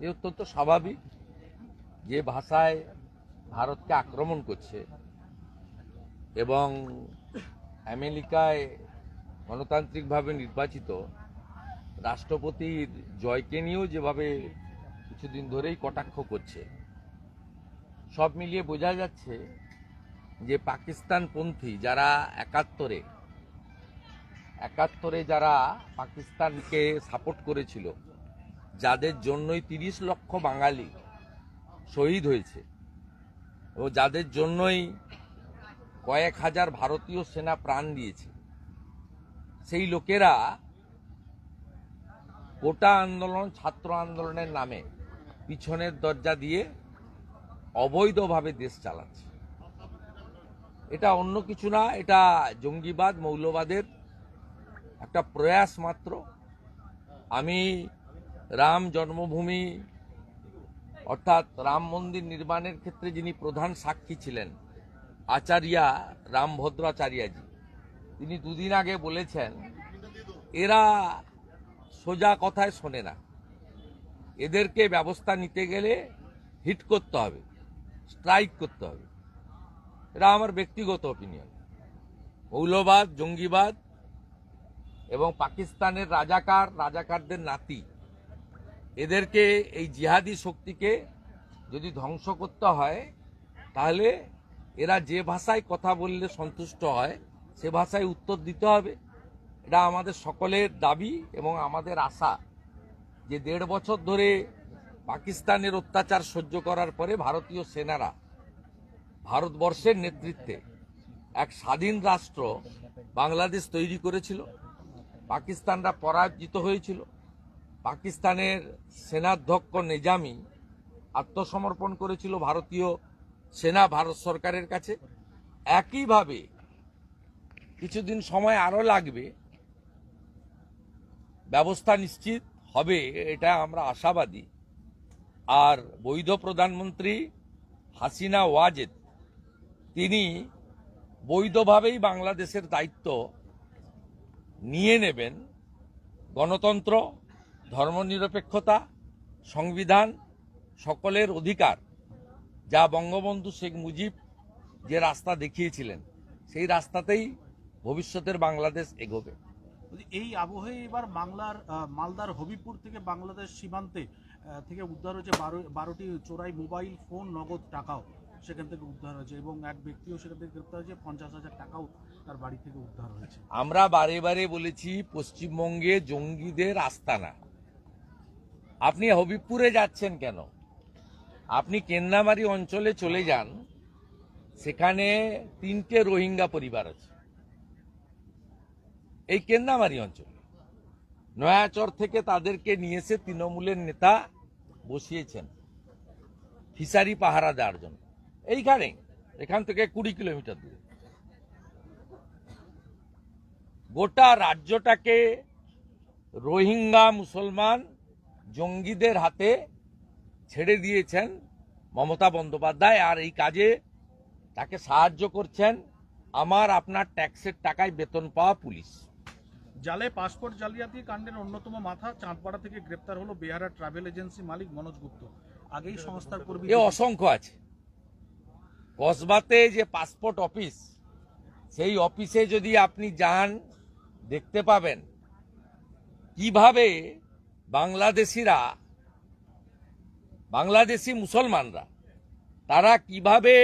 এ অত্যন্ত স্বাভাবিক যে ভাষায় ভারতকে আক্রমণ করছে এবং আমেরিকায় গণতান্ত্রিকভাবে নির্বাচিত রাষ্ট্রপতির জয়কে নিয়েও যেভাবে কিছুদিন ধরেই কটাক্ষ করছে, সব মিলিয়ে বোঝা যাচ্ছে যে পাকিস্তানপন্থী যারা একাত্তরে একাত্তরে যারা পাকিস্তানকে সাপোর্ট করেছিল যাদের জন্যই তিরিশ লক্ষ বাঙালি শহীদ হয়েছে ও যাদের জন্যই কয়েক হাজার ভারতীয় সেনা প্রাণ দিয়েছে, সেই লোকেরা গোটা আন্দোলন, ছাত্র আন্দোলনের নামে পিছনের দরজা দিয়ে অবৈধভাবে দেশ চালাচ্ছে। এটা অন্য কিছু না, এটা জঙ্গিবাদ, মৌলবাদের একটা প্রয়াস মাত্র। আমি রাম জন্মভূমি, অর্থাৎ রাম মন্দির নির্মাণের ক্ষেত্রে যিনি প্রধান সাক্ষী ছিলেন, আচার্যা রামভদ্রাচার্যাজি, তিনি দুদিন আগে বলেছেন, এরা সোজা কথায় শোনে না। এদেরকে ব্যবস্থা নিতে গেলে হিট করতে হবে, স্ট্রাইক করতে হবে। এটা আমার ব্যক্তিগত অপিনিয়ন মৌলবাদ, জঙ্গিবাদ এবং পাকিস্তানের রাজাকার, রাজাকারদের নাতি এদেরকে, এই জিহাদি শক্তিকে যদি ধ্বংস করতে হয়, তাহলে এরা যে ভাষায় কথা বললে সন্তুষ্ট হয়, সে ভাষায় উত্তর দিতে হবে। এটা আমাদের সকলের দাবি এবং আমাদের আশা যে দেড় বছর ধরে পাকিস্তানের অত্যাচার সহ্য করার পরে ভারতীয় সেনারা ভারতবর্ষের নেতৃত্বে এক স্বাধীন রাষ্ট্র বাংলাদেশ তৈরি করেছিল। পাকিস্তানরা পরাজিত হয়েছিল। পাকিস্তানের সেনাধ্যক্ষ নিজামি আত্মসমর্পণ করেছিল ভারতীয় সেনা ভারত সরকারের কাছে। একইভাবে কিছুদিন সময় আরও লাগবে, ব্যবস্থা নিশ্চিত হবে, এটা আমরা আশাবাদী। আর বৈধ প্রধানমন্ত্রী হাসিনা ওয়াজেদ, তিনি বৈধভাবেই বাংলাদেশের দায়িত্ব নিয়ে নেবেন গণতন্ত্র ধর্মনিরপেক্ষতা সংবিধান সকলের অধিকার যা বঙ্গবন্ধু শেখ মুজিব যে রাস্তা দেখিয়েছিলেন সেই রাস্তাতেই ভবিষ্যতের বাংলাদেশ এগোবে। এই আবহে এবার বাংলার মালদার হবিপুর থেকে বাংলাদেশ সীমান্তে থেকে উদ্ধার হয়েছে বারো বারোটি চোরাই মোবাইল ফোন নগদ টাকাও সেখান থেকে উদ্ধার হয়েছে এবং এক ব্যক্তিও সেখান থেকে গ্রেপ্তার হয়েছে পঞ্চাশ হাজার টাকাও তার বাড়ি থেকে উদ্ধার হয়েছে। আমরা বারে বারে বলেছি পশ্চিমবঙ্গে জঙ্গিদের আস্তানা। আপনি হবিবপুরে যাচ্ছেন কেন? আপনি কেন্নামারি অঞ্চলে চলে যান, সেখানে তিনটে রোহিঙ্গা পরিবার আছে। এই কেন্নামারি অঞ্চলে। নয়াচর থেকে তাদেরকে নিয়ে এসে তৃণমূলের নেতা বসিয়েছেন। ফিসারি পাহারা দেওয়ার জন্য। এইখানে, এখান থেকে কুড়ি কিলোমিটার দূরে। গোটা রাজ্যটাকে রোহিঙ্গা মুসলমান জঙ্গিদের হাতে ছেড়ে দিয়েছেন মমতা বন্দ্যোপাধ্যায় আর এই কাজে তাকে সাহায্য করছেন আমার আপনার ট্যাক্সের টাকায় বেতন পাওয়া পুলিশ। জালে পাসপোর্ট জালিয়াতি কাণ্ডের অন্যতম মাথা চাঁদপাড়া থেকে গ্রেপ্তার হলো বেহারা ট্রাভেল এজেন্সি মালিক মনোজ গুপ্ত। আগেই সংস্থার কর্মী এ অসংখ্য আছে। কসবাতে যে পাসপোর্ট অফিস সেই অফিসে যদি আপনি যান দেখতে পাবেন কীভাবে বাংলাদেশিরা, বাংলাদেশি মুসলমানরা, তারা কীভাবে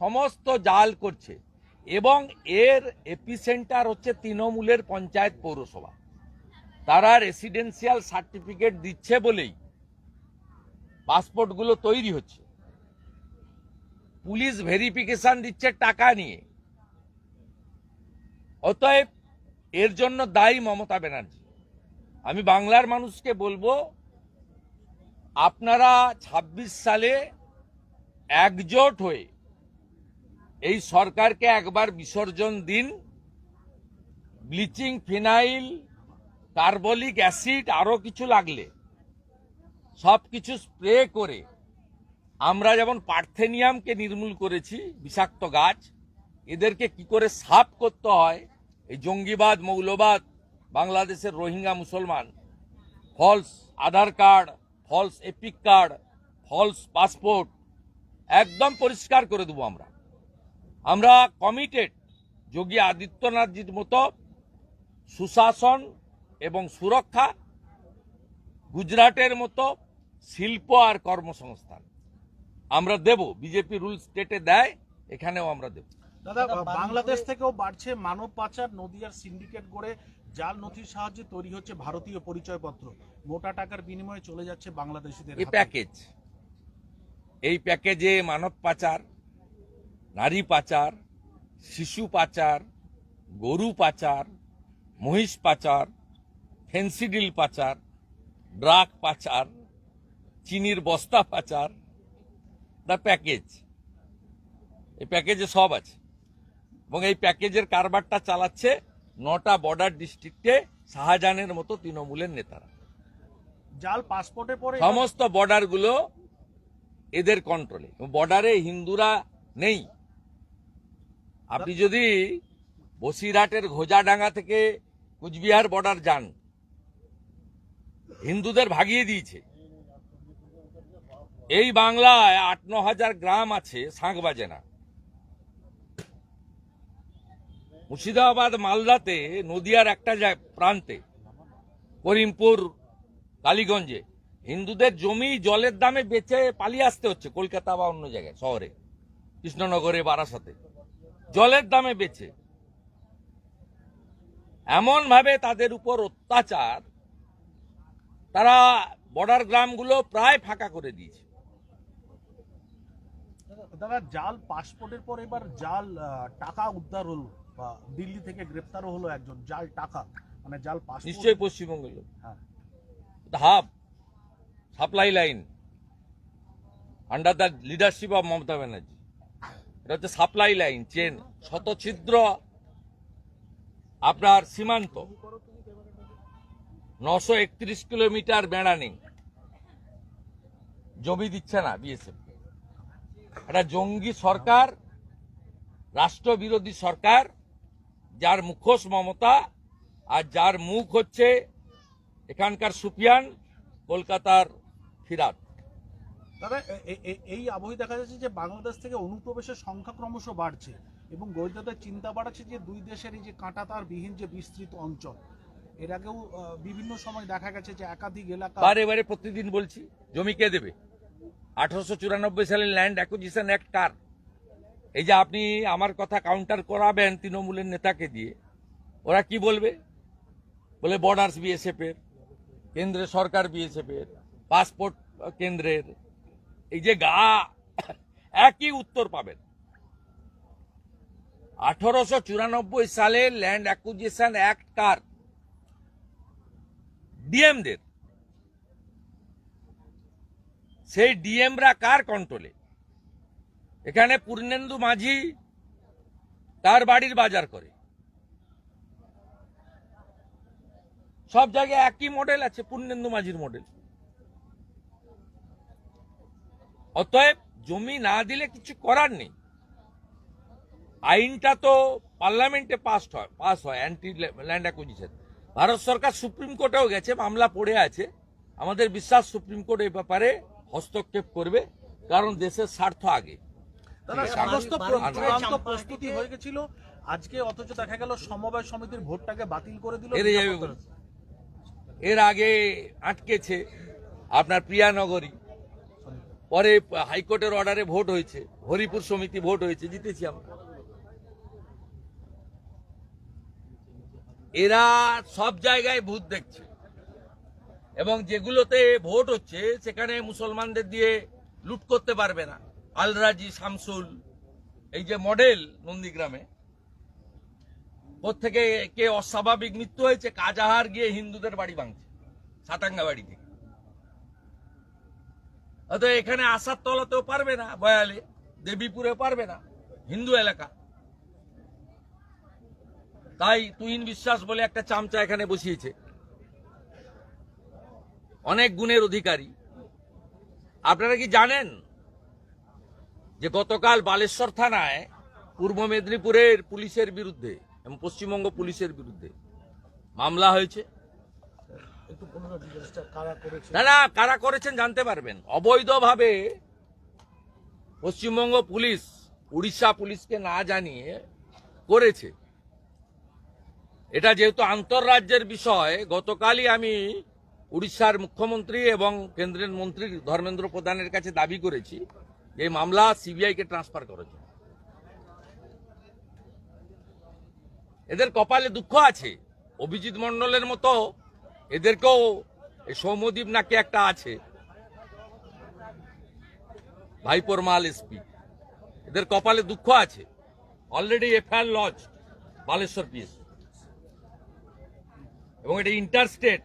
সমস্ত জাল করছে এবং এর এপিসেন্টার হচ্ছে তৃণমূলের পঞ্চায়েত পৌরসভা। তারা রেসিডেন্সিয়াল সার্টিফিকেট দিচ্ছে বলেই পাসপোর্টগুলো তৈরি হচ্ছে। পুলিশ ভেরিফিকেশন দিচ্ছে টাকা নিয়ে। অতএব এর জন্য দায়ী মমতা ব্যানার্জি। আমি বাংলার মানুষকে বলব, আপনারা ২৬ সালে একজোট হয়ে এই সরকারকে একবার বিসর্জন দিন। ব্লিচিং, ফিনাইল, কার্বলিক অ্যাসিড আরও কিছু লাগলে। সব কিছু স্প্রে করে আমরা যেমন পার্থেনিয়ামকে নির্মূল করেছি, বিষাক্ত গাছ, এদেরকে কি করে সাফ করতে হয়? এই জঙ্গিবাদ, মৌলবাদ বাংলাদেশের রোহিঙ্গা মুসলমান false Aadhaar card false EPIC card false passport একদম পরিষ্কার করে দেবো আমরা। আমরা কমিটেড যোগী আদিত্যনাথজির মতো সুশাসন এবং সুরক্ষা গুজরাটের মতো শিল্প আর কর্মসংস্থান। আমরা দেব, বিজেপি রুল স্টেটে দেয়, এখানেও আমরা দেব। দাদা, বাংলাদেশ থেকেও বাড়ছে মানব পাচার, নদিয়ার সিন্ডিকেট গড়ে জাল নথির সাহায্যে তৈরি হচ্ছে ভারতীয় পরিচয়পত্র। মোটা টাকার বিনিময়ে চলে যাচ্ছে বাংলাদেশিদের এই প্যাকেজ। এই প্যাকেজে মানব পাচার নারী পাচার শিশু পাচার গরু পাচার মহিষ পাচার ফেন্সিডিল পাচার ড্রাগ পাচার চিনির বস্তা পাচার দ্য প্যাকেজ। এই প্যাকেজে সব আছে। এবং এই প্যাকেজের কারবারটা চালাচ্ছে নটা বর্ডার ডিস্ট্রিক্টে শাহজাহানের মতো তৃণমূলের নেতারা। জাল পাসপোর্টে পরে সমস্ত বর্ডারগুলো এদের কন্ট্রোলে বর্ডারে হিন্দুরা নেই। আপনি যদি বসিরহাটের ঘোজাডাঙ্গা থেকে কুচবিহার বর্ডার যান হিন্দুদের ভাগিয়ে দিয়েছে। এই বাংলায় আট ন হাজার গ্রাম আছে শাঁখ বাজে না মুর্শিদাবাদ মালদাতে, নদিয়ার একটা প্রান্তে, করিমপুর, কালীগঞ্জে, হিন্দুদের জমি জলের দামে বেচে পালিয়ে আসতে হচ্ছে কলকাতা বা অন্য জায়গায়, শহরে, কৃষ্ণনগরে, বারাসাতে। জলের দামে বেচে। এমন ভাবে তাদের উপর অত্যাচার, তারা বর্ডার গ্রামগুলো প্রায় ফাঁকা করে দিয়েছে। দাদা, জাল, পাসপোর্টের পর এবার জাল টাকা উদ্ধার হলো। দিল্লি থেকে গ্রেপ্তারও হলো একজন জাল টাকা মানে জাল পাসপোর্ট। নিশ্চয়ই পশ্চিমবঙ্গের লোক। হ্যাঁ। Hub supply line under the leadership of Mamata Banerjee. এটা হচ্ছে সাপ্লাই লাইন চেন শতছিদ্র আপনার সীমান্ত। নশো একত্রিশ কিলোমিটার বেড়ানি। জমি দিচ্ছে না বিএসএফ একটা জঙ্গি সরকার রাষ্ট্রবিরোধী সরকার যার মুখোশ মমতা আর যার মুখ হচ্ছে এখানকার সুপিয়ান কলকাতার ফিরাত দাদা এই আবহে দেখা যাচ্ছে যে বাংলাদেশ থেকে অনুপ্রবেশের সংখ্যা ক্রমশ বাড়ছে এবং গোয়েন্দাদের চিন্তা বাড়াচ্ছে যে দুই দেশের এই যে কাঁটাতার বিহীন যে বিস্তৃত অঞ্চল এর আগেও বিভিন্ন সময় দেখা গেছে যে একাধিক এলাকা বারে বারে প্রতিদিন বলছি জমি কে দেবে? আঠারোশো চুরানব্বই সালের ল্যান্ড অ্যাকুজিশন অ্যাক্ট কার? এই যে আপনি আমার কথা কাউন্টার করাবেন তৃণমূলের নেতাকে দিয়ে, ওরা কি বলবে? বলে বর্ডার্স বিএসএফ এর, কেন্দ্রের সরকার বিএসএফ এর পাসপোর্ট কেন্দ্রের, এই যে গা, একই উত্তর পাবেন। আঠারোশো চুরানব্বই সালে ল্যান্ড অ্যাকুজিশন অ্যাক্ট কার? ডিএমদের সেই ডিএমরা কার কন্ট্রোলে এখানে পূর্ণেন্দু মাঝি তার বাড়ির বাজার করে। সব জায়গায় একই মডেল আছে, পূর্ণেন্দু মাঝির মডেল অতএব জমি না দিলে কিছু করার নেই। আইনটা তো পার্লামেন্টে পাস হয় পাস হয় অ্যান্টি ল্যান্ড অ্যাকুইজিশন ভারত সরকার সুপ্রিম কোর্টেও গেছে, মামলা পড়ে আছে। আমাদের বিশ্বাস সুপ্রিম কোর্ট এই ব্যাপারে হস্তক্ষেপ করবে, কারণ দেশের স্বার্থ আগে। সমস্ত চূড়ান্ত প্রস্তুতি হয়ে গেছিল। আজকে অথচ দেখা গেল সমবায় সমিতির ভোটটাকে বাতিল করে দিল। এর আগে আটকেছে আপনার প্রিয়ানগরী। পরে হাইকোর্টের অর্ডারে ভোট হয়েছে। হরিপুর সমিতি ভোট হয়েছে। জিতেছি আমরা। এরা সব জায়গায় ভূত দেখছে। এবং যেগুলোতে ভোট হচ্ছে সেখানে মুসলমানদের দিয়ে লুট করতে পারবে না। আলরাজি শামসুল, এই যে মডেল নন্দীগ্রামে ওর থেকে কে অস্বাভাবিক মৃত্যু হয়েছে, কাজাহার গিয়ে হিন্দুদের বাড়ি ভাঙছে, সাতাঙ্গা বাড়ি থেকে। অত এখানে আসার তলাতেও পারবে না, বয়ালে, দেবীপুরে পারবে না, হিন্দু এলাকা। তাই তুহিন বিশ্বাস বলে একটা চামচা এখানে বসিয়েছে। অনেক গুণের অধিকারী। আপনারা কি জানেন? যে গতকাল বালেশ্বর থানায় পূর্ব মেদিনীপুরের পুলিশের বিরুদ্ধে এবং পশ্চিমবঙ্গ পুলিশের বিরুদ্ধে মামলা হয়েছে। না কারা করেছেন জানতে পারবেন। অবৈধভাবে পশ্চিমবঙ্গ পুলিশ উড়িষ্যা পুলিশকে না জানিয়ে করেছে। এটা যেহেতু আন্তঃরাজ্যের বিষয়, গতকালই আমি উড়িষ্যার মুখ্যমন্ত্রী এবং কেন্দ্রের মন্ত্রী ধর্মেন্দ্র প্রধানের কাছে দাবি করেছি। এই মামলা সিবিআইকে ট্রান্সফার করার জন্য। এদের কপালে দুঃখ আছে। অভিজিৎ মণ্ডলের মতো এদেরকেও সৌম্যদীপ নাকি একটা আছে। ভাইপোর মাল এসপি এদের কপালে দুঃখ আছে। Already FIR lodge Baleswar PS এবং এটা ইন্টারস্টেট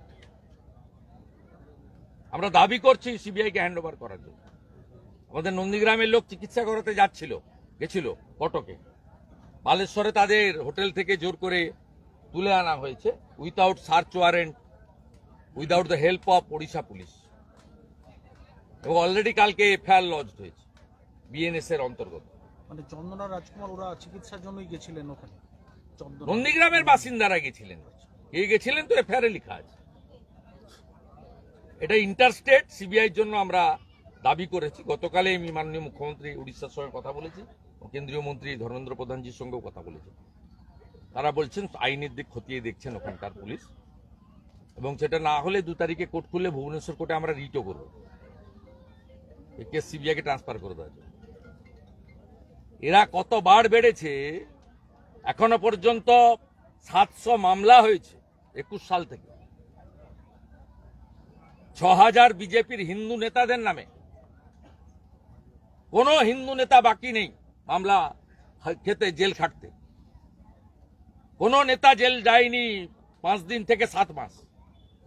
আমরা দাবি করছি সিবিআই কে হ্যান্ড ওভার করার জন্য। আমাদের নন্দীগ্রামের লোক চিকিৎসা করাতে যাচ্ছিল গেছিল কটকে। বালেশ্বরে তাদের হোটেল থেকে জোর করে তুলে আনা হয়েছে without search warrant without the help of Odisha police এবং অলরেডি কালকে এফআইআর লজ হয়েছে বিএনএস এর অন্তর্গত। মানে চন্দনা রাজকুমার ওরা চিকিৎসার জন্যই গেছিলেন ওখানে। নন্দীগ্রামের বাসিন্দারা গেছিলেন। কে গেছিলেন তো এফআইআর লেখা আছে। এটা ইন্টারস্টেট সিবিআইর জন্য আমরা দাবি করেছি। গতকালে আমি মাননীয় মুখ্যমন্ত্রী উড়িষ্যার সঙ্গে কথা বলেছি কেন্দ্রীয় মন্ত্রী ধর্মেন্দ্র প্রধানজির সঙ্গেও কথা বলেছি। তারা বলছেন, আইনের দিক খতিয়ে দেখছেন ওখানকার পুলিশ এবং সেটা না হলে দু তারিখে কোর্ট খুললে ভুবনেশ্বর কোর্টে আমরা রিটও করব। এই কেস সিবিআইকে ট্রান্সফার করে জন্য। এরা কতবার বেড়েছে, এখনও পর্যন্ত সাতশো মামলা হয়েছে একুশ সাল থেকে। ছ হাজার বিজেপির হিন্দু নেতাদের নামে কোন হিন্দু নেতা বাকি নেই। মামলা খেতে জেল খাটতে। কোন নেতা জেল যায়নি পাঁচ দিন থেকে সাত মাস।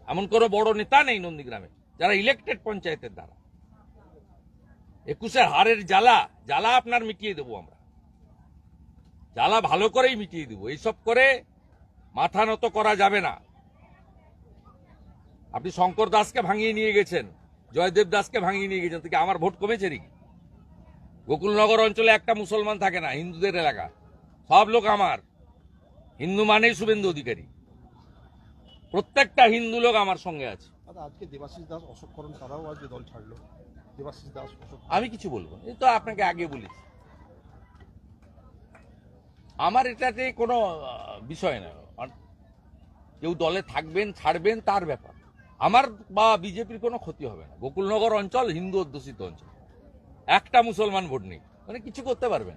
এমন কোনো বড় নেতা নেই নন্দীগ্রামে, যারা ইলেকটেড পঞ্চায়েতের দ্বারা। একুশের হারের জ্বালা জ্বালা আপনার মিটিয়ে দেবো আমরা। জ্বালা ভালো করেই মিটিয়ে দেবো। এইসব করে মাথা নত করা যাবে না। আপনি শঙ্কর দাসকে ভাঙিয়ে নিয়ে গেছেন, জয়দেব দাসকে ভাঙিয়ে নিয়ে গেছেন থেকে আমার ভোট কমেছে নাকি? গোকুলনগর অঞ্চলে একটা মুসলমান থাকে না হিন্দুদের এলাকা। সব লোক আমার। হিন্দু মানেই শুভেন্দু অধিকারী। প্রত্যেকটা হিন্দু লোক আমার সঙ্গে আছে। আজকে দেবাশিস দাস অশোক করণ তারাও আজকে দল ছাড়লো। দেবাশিস দাস আমি কিছু বলব। এই তো আপনাকে আগে বলেছি। আমার এটাতে কোনো বিষয় না। কেউ দলে থাকবেন ছাড়বেন তার ব্যাপার। আমার বা বিজেপির কোনো ক্ষতি হবে না। গোকুলনগর অঞ্চল হিন্দু অধ্যুষিত অঞ্চল। একটা মুসলমান ভোট নেই মানে কিছু করতে পারবেন।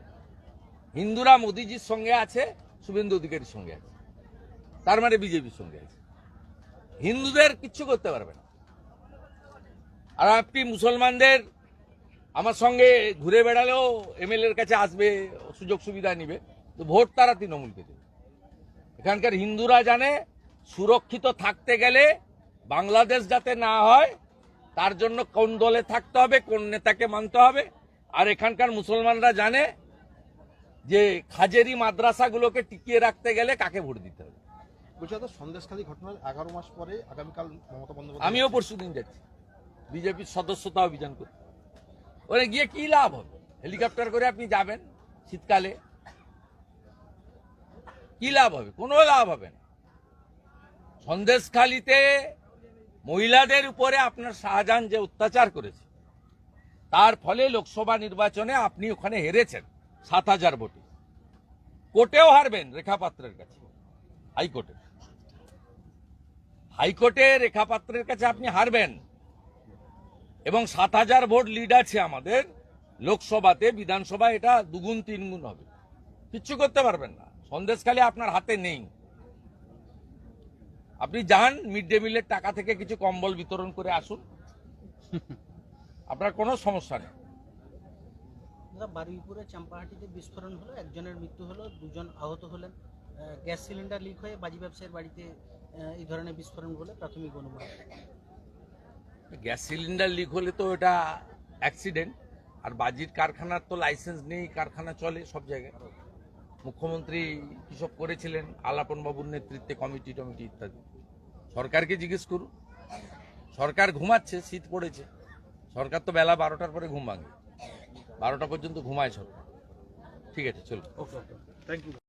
হিন্দুরা মোদিজির সঙ্গে আছে, শুভেন্দু অধিকারীর সঙ্গে আছে। তার মানে বিজেপির সঙ্গে আছে। হিন্দুদের কিচ্ছু করতে পারবে না। আর আপনি মুসলমানদের আমার সঙ্গে ঘুরে বেড়ালেও এমএলএর কাছে আসবে, সুযোগ সুবিধা নিবে, তো ভোট তারা তৃণমূলকে দেবে। এখানকার হিন্দুরা জানে, সুরক্ষিত থাকতে গেলে বাংলাদেশ যাতে না হয় তার জন্য কোন দলে থাকতে হবে কোন নেতাকে মানতে হবে। আর এখানকার মুসলমানরা জানে যে খাজেরি মাদ্রাসাগুলোকে টিকিয়ে রাখতে গেলে কাকে ভোট দিতে হবে। সন্দেশখালী ঘটনার এগারো মাস পরে আগামীকাল মমতা বন্দ্যোপাধ্যায় আমিও পরশু দিন যাচ্ছি। বিজেপির সদস্যতা অভিযান করতে ওরে গিয়ে কি লাভ হবে? হেলিকপ্টার করে আপনি যাবেন শীতকালে। কি লাভ হবে? কোনো লাভ হবে না। সন্দেশখালিতে মহিলাদের উপরে আপনার শাহজাহান যে অত্যাচার করেছে, তার ফলে লোকসভা নির্বাচনে আপনি ওখানে হেরেছেন সাত হাজার ভোটে। কোর্টেও হারবেন রেখাপাত্রের কাছে, হাইকোর্টে। হাইকোর্টে রেখাপাত্রের কাছে আপনি হারবেন। এবং সাত হাজার ভোট লিড আছে আমাদের, লোকসভাতে বিধানসভা এটা দুগুণ, তিনগুণ হবে। কিচ্ছু করতে পারবেন না। সন্দেশখালী আপনার হাতে নেই। আপনি যান মিড ডে মিলের টাকা থেকে কিছু কম্বল বিতরণ করে আসুন। আপনার কোনো সমস্যা নেই। দাদা বারুইপুরে চাম্পাহাটিতে বিস্ফোরণ হলো একজনের মৃত্যু হলো দুজন আহত হলেন। গ্যাস সিলিন্ডার লিক হয়ে বাজি ব্যবসায়ীর বাড়িতে এই ধরনের বিস্ফোরণ বলে প্রাথমিক অনুমান। গ্যাস সিলিন্ডার লিক হলে তো এটা অ্যাক্সিডেন্ট আর বাজির কারখানার তো লাইসেন্স নেই কারখানা চলে সব জায়গায়। মুখ্যমন্ত্রী কিসব করেছিলেন আলাপন বাবুর নেতৃত্বে কমিটি টমিটি ইত্যাদি। সরকারকে জিজ্ঞেস করুন। সরকার ঘুমাচ্ছে, শীত পড়েছে। সরকার তো বেলা বারোটার পরে ঘুম ভাঙে। বারোটা পর্যন্ত ঘুমায় সরকার। ঠিক আছে চলো থ্যাংক ইউ